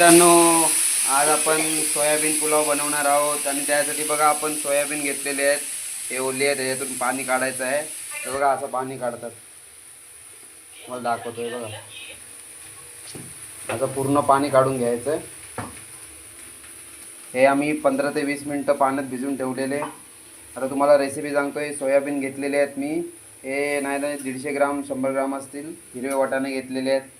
मित्रांनो आज आपण सोयाबीन पुलाव बनवणार आहोत आणि त्यासाठी बघा आपण सोयाबीन घेतलेले आहेत. हे ओले आहेत त्याच्यातून पाणी काढायचं आहे. तर बघा असं पाणी काढतात. मला दाखवतोय बघा. असं पूर्ण पाणी काढून घ्यायचं आहे. हे आम्ही पंधरा ते वीस मिनटं पाण्यात भिजून ठेवलेले. आता तुम्हाला रेसिपी सांगतोय. सोयाबीन घेतलेले आहेत मी. हे नाही नाही दीडशे ग्राम शंभर ग्राम असतील. हिरवे वाटाणे घेतलेले आहेत.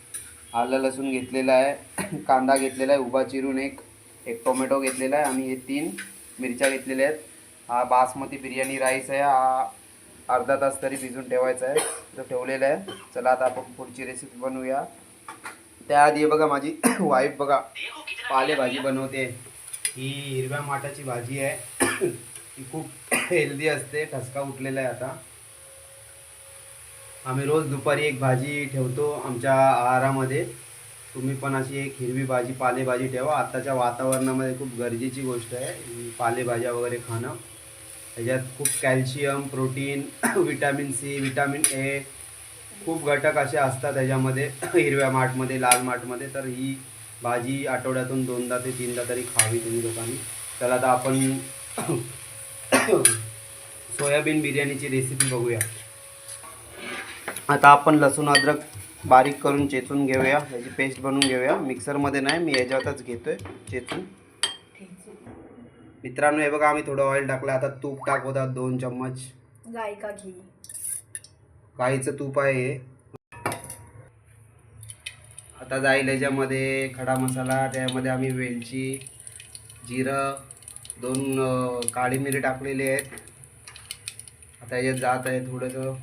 आलं लसूण घेतलेलं आहे कांदा घेतलेला आहे उभा चिरून एक एक टोमॅटो घेतलेला आहे आणि हे तीन मिरच्या घेतलेल्या आहेत. हा बासमती बिर्याणी राईस आहे हा अर्धा तास तरी भिजून ठेवायचा आहे. तो ठेवलेला आहे. चला आता आपण पुढची रेसिपी बनवूया. त्याआधी बघा माझी वाईफ बघा पालेभाजी बनवते. ही हिरव्या माठाची भाजी आहे. ही खूप हेल्दी असते ठसका उठलेला आहे आता. आम्ही रोज दुपारी एक भाजी ठेवतो आमच्या आहारामध्ये. तुम्ही पण अशी एक हिरवी भाजी पालेभाजी ठेवा. आत्ताच्या वातावरणामध्ये खूप गरजेची गोष्ट आहे. पालेभाज्या वगैरे खाणं. त्याच्यात खूप calcium protein vitamin C vitamin A खूप घटक असे असतात त्याच्यामध्ये. हिरव्या माठमध्ये लाल माठमध्ये. तर ही भाजी आठवड्यातून दोनदा ते तीनदा तरी खावी तुम्ही लोकांनी. चला आता आपण सोयाबीन बिर्याणीची रेसिपी बघूया. आता आपण लसूण अद्रक बारीक करून चेचून घेऊया. याची पेस्ट बनवून घेऊया. मिक्सरमध्ये नाही मी याच्यातच घेतोय चेचून. मित्रांनो हे बघा आम्ही थोडं ऑइल टाकलं. आता तूप टाकवतात दोन चम्मच. गाय का घी. गाईचं तूप आहे. आता जाईल याच्यामध्ये खडा मसाला त्यामध्ये आम्ही वेलची जिरं दोन काळी मिरी टाकलेली आहेत. आता याच्यात जात आहे थोडंसं.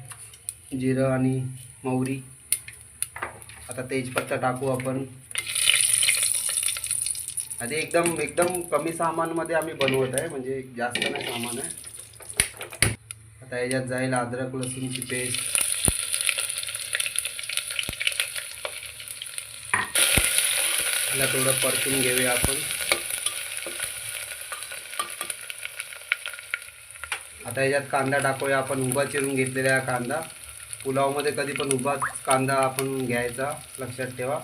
जिरं आणि मोहरी आता तेजपत्ता टाकू आपण. आधी एकदम एकदम कमी सामानमध्ये आम्ही बनवत आहे म्हणजे जास्त नाही सामान आहे. आता याच्यात जाईल अद्रक लसूणची पेस्ट. याला थोडं परतून घेऊया आपण. आता याच्यात कांदा टाकूया आपण. उभा चिरून घेतलेला आहे कांदा. पुलावमध्ये कधी पण उभा कांदा आपण घ्यायचा लक्षात ठेवा.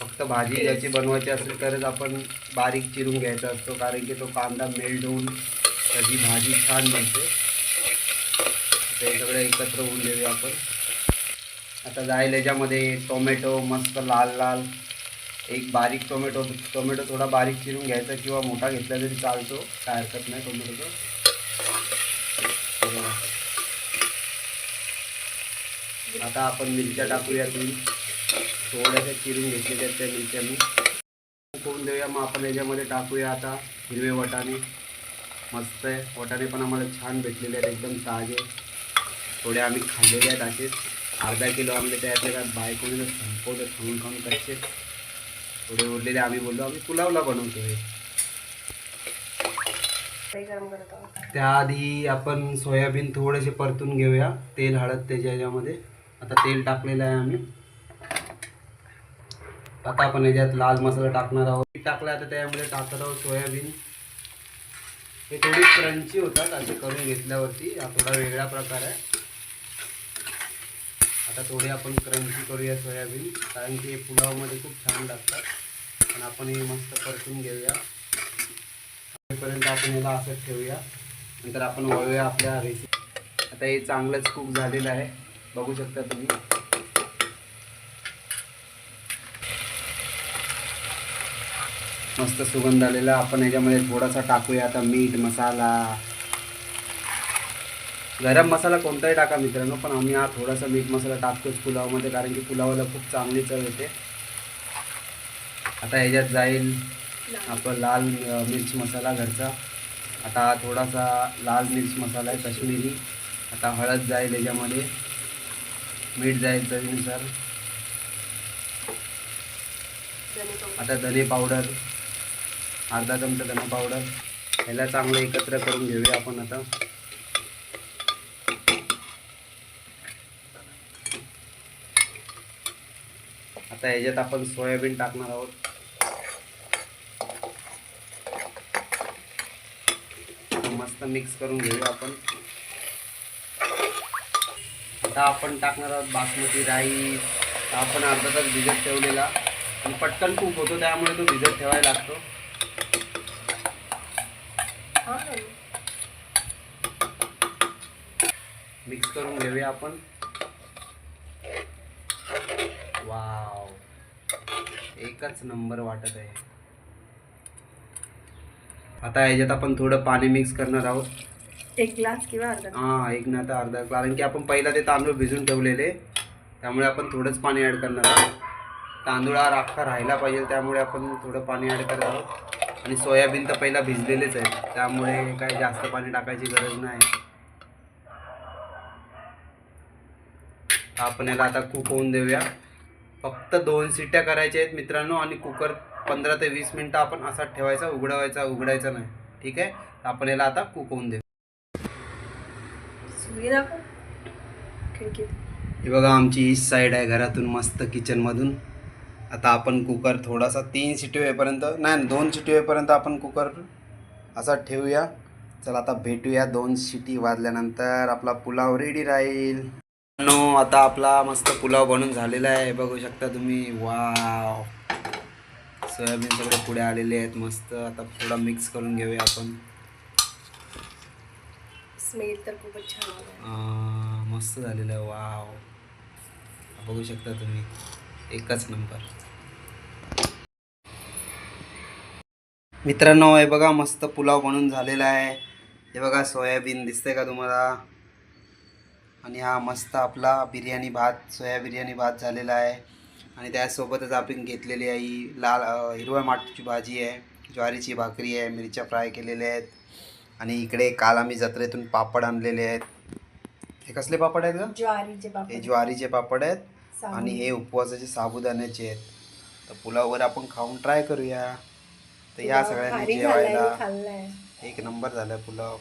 फक्त भाजी ज्याची बनवायची असेल तरच आपण बारीक चिरून घ्यायचा असतो कारण की तो कांदा मेल्ट होऊन त्याची भाजी छान बनते. ते सगळं एकत्र होऊन देऊया आपण. आता जाईल याच्यामध्ये टोमॅटो मस्त लाल लाल एक बारीक टोमॅटो टोमॅटो थोडा बारीक चिरून घ्यायचा किंवा मोठा घेतला तरी चालतो काय हरकत नाही टोमॅटोचं हे बघा. आता आपण मिरच्या टाकूया तुम्ही थोड्याशा चिरून घेतलेल्या आहेत त्या मिरच्या मी. करून देऊया मग आपण याच्यामध्ये टाकूया आता हिरवे वटाणे. मस्त आहे. वटाणे पण आम्हाला छान भेटलेले आहेत. एकदम ताजे. थोडे आम्ही खाल्लेले आहेत असेच अर्धा किलो आम्ही त्यातले काय बायकोने संपवलं खाऊन खाऊन कसे थोडे उरलेले आम्ही बोललो आम्ही पुलावला बनवतो हे त्याआधी आपण सोयाबीन थोडेसे परतून घेऊया. तेल हळद त्याच्या याच्यामध्ये. आता तेल टाकलेलं आहे आम्ही. आता आपण याच्यात लाल मसाला टाकणार आहोत. मीठ टाकलं आता त्यामध्ये टाकत आहोत सोयाबीन. हे थोडी क्रंची होतात असे करून घेतल्यावरती. हा थोडा वेगळा प्रकार आहे. आता थोडी आपण क्रंची करूया सोयाबीन कारण की हे पुलावमध्ये खूप छान लागतात. पण आपण हे मस्त परतून घेऊया. पर्यंत आपण याला असंच ठेवूया. नंतर आपण वळूया आपल्या रेसिपी आता हे चांगलंच कुक झालेलं आहे. बघू शकता तुम्ही. मस्त सुगंध आलेला. आपण याच्यामध्ये थोडासा टाकूया आता मीठ मसाला. गरम मसाला कोणताही टाका मित्रांनो पण आम्ही हा थोडासा मीठ मसाला टाकतोच पुलावमध्ये कारण की पुलावाला खूप चांगली चव येते. आता ह्याच्यात जाईल आपला लाल मिर्च मसाला घरचा. आता थोडासा लाल मिर्च मसाला आहे काश्मीरी. आता हळद जाईल याच्यामध्ये. मीठ जाईल चवीनुसार आता धने पावडर अर्धा चमचा धने पावडर ह्याला चांगलं एकत्र करून घेऊया आपण आता. आता ह्याच्यात आपण सोयाबीन टाकणार आहोत. मस्त मिक्स करून घेऊया आपण. आता आपण टाकणार आहोत बासमती राईस. आपण अर्धा तास भिजत ठेवलेला. आणि पटकन खूप होतो त्यामुळे तो भिजत ठेवायला लागतो. मिक्स करून घेऊया आपण. वाव एकच नंबर वाटत आहे. आता याच्यात आपण थोडं पाणी मिक्स करणार आहोत. एक ग्लास किंवा अर्धा हा एक ना तर अर्धा कारण की आपण पहिला ते तांदूळ भिजून ठेवलेले. त्यामुळे आपण थोडंच पाणी ॲड करणार आहोत. तांदूळ हा राखा राहायला पाहिजे त्यामुळे आपण थोडं पाणी ॲड करत आहोत. आणि सोयाबीन तर पहिला भिजलेलेच आहे. त्यामुळे काय जास्त पाणी टाकायची गरज नाही. आपण याला आता कुक होऊन देऊया. फक्त दोन सिट्ट्या करायच्या आहेत मित्रांनो आणि कुकर पंधरा ते वीस मिनटं आपण असाच ठेवायचा उघडवायचा उघडायचा नाही. ठीक आहे? आपण याला आता कुक होऊन देऊ. सुरी दाखव खिडकीत. बघा आमची ईस्ट साईड आहे घरातून मस्त किचनमधून आता आपण कुकर थोडासा तीन शिटी होईपर्यंत नाही नाही, दोन शिटी होईपर्यंत आपण कुकर असा ठेवूया. चला आता भेटूया दोन शिटी वाजल्यानंतर. आपला पुलाव रेडी राहील. नो आता आपला मस्त पुलाव बनून झालेला आहे. बघू शकता तुम्ही. वाव सोयाबीन सगळे पुढे आलेले आहेत. मस्त आता थोडा मिक्स करून घेऊया आपण. स्मेल तर खूपच छान आला मस्त झालेलं आहे. वाव. बघू शकता तुम्ही. एकच नंबर मित्रांनो हे बघा मस्त पुलाव बनून झालेला आहे. हे बघा सोयाबीन दिसतंय का तुम्हाला? आणि हा मस्त आपला बिर्याणी भात सोया बिर्याणी भात झालेला आहे. आणि त्यासोबतच आपण घेतलेली आहे ही लाल अ, हिरव्या माठाची भाजी आहे. ज्वारीची भाकरी आहे मिरच्या फ्राय केलेल्या आहेत. आणि इकडे काल आम्ही जत्रेतून पापड आणलेले आहेत. हे कसले पापड आहेत का ज्वारीचे हे पापड ज्वारीचे पापड आहेत. आणि हे उपवासाचे साबुदाण्याचे आहेत. तर पुलाववर आपण खाऊन ट्राय करूया. तर या पुलाव सगळ्यांनी जेवायला खाल्लाय. एक नंबर झाला पुलाव.